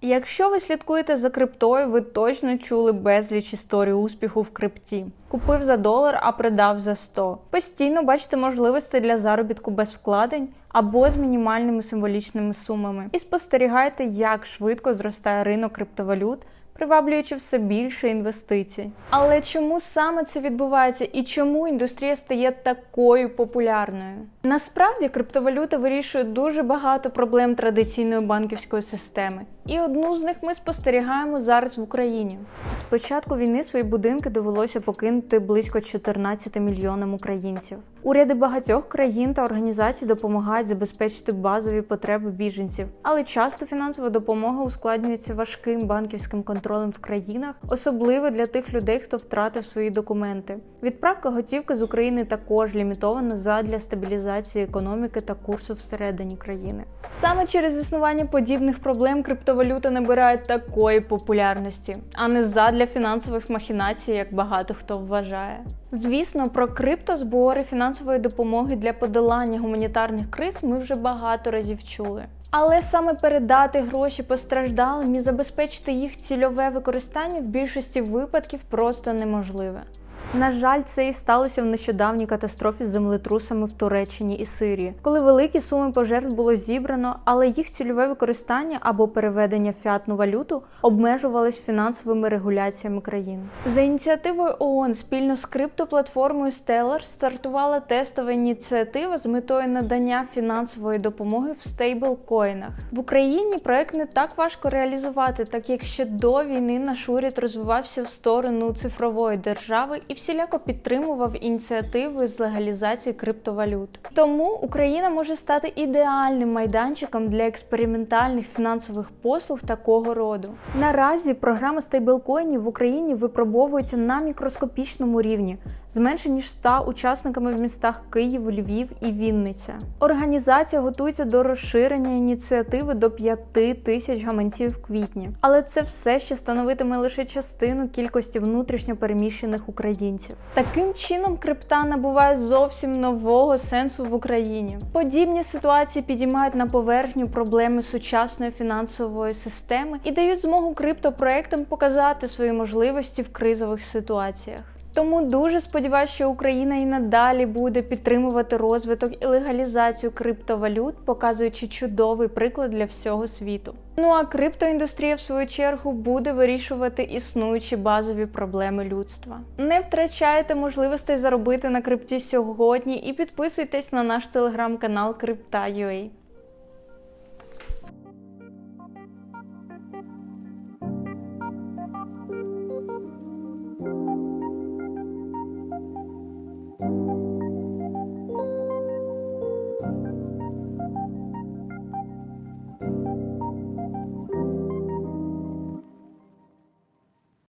Якщо ви слідкуєте за криптою, ви точно чули безліч історій успіху в крипті. Купив за долар, а продав за 100. Постійно бачите можливості для заробітку без вкладень або з мінімальними символічними сумами. І спостерігайте, як швидко зростає ринок криптовалют. Приваблюючи все більше інвестицій. Але чому саме це відбувається і чому індустрія стає такою популярною? Насправді криптовалюта вирішує дуже багато проблем традиційної банківської системи, і одну з них ми спостерігаємо зараз в Україні. З початку війни свої будинки довелося покинути близько 14 мільйонам українців. Уряди багатьох країн та організацій допомагають забезпечити базові потреби біженців, але часто фінансова допомога ускладнюється важким банківським контролем в країнах, особливо для тих людей, хто втратив свої документи. Відправка готівки з України також лімітована задля стабілізації економіки та курсу всередині країни. Саме через існування подібних проблем криптовалюта набирає такої популярності, а не задля фінансових махінацій, як багато хто вважає. Звісно, про криптозбори фінансової допомоги для подолання гуманітарних криз ми вже багато разів чули. Але саме передати гроші постраждалим і забезпечити їх цільове використання в більшості випадків просто неможливе. На жаль, це і сталося в нещодавній катастрофі з землетрусами в Туреччині і Сирії, коли великі суми пожертв було зібрано, але їх цільове використання або переведення в фіатну валюту обмежувались фінансовими регуляціями країн. За ініціативою ООН спільно з криптоплатформою Stellar стартувала тестова ініціатива з метою надання фінансової допомоги в стейблкоїнах. В Україні проект не так важко реалізувати, так як ще до війни наш уряд розвивався в сторону цифрової держави і всіляко підтримував ініціативи з легалізації криптовалют. Тому Україна може стати ідеальним майданчиком для експериментальних фінансових послуг такого роду. Наразі програма стейблкоїнів в Україні випробовується на мікроскопічному рівні з менше ніж 100 учасниками в містах Київ, Львів і Вінниця. Організація готується до розширення ініціативи до 5 тисяч гаманців в квітні, але це все ще становитиме лише частину кількості внутрішньо переміщених українців. Таким чином, крипта набуває зовсім нового сенсу в Україні. Подібні ситуації підіймають на поверхню проблеми сучасної фінансової системи і дають змогу криптопроектам показати свої можливості в кризових ситуаціях. Тому дуже сподіваюся, що Україна і надалі буде підтримувати розвиток і легалізацію криптовалют, показуючи чудовий приклад для всього світу. Ну а криптоіндустрія, в свою чергу, буде вирішувати існуючі базові проблеми людства. Не втрачайте можливостей заробити на крипті сьогодні і підписуйтесь на наш телеграм-канал Крипта.ua.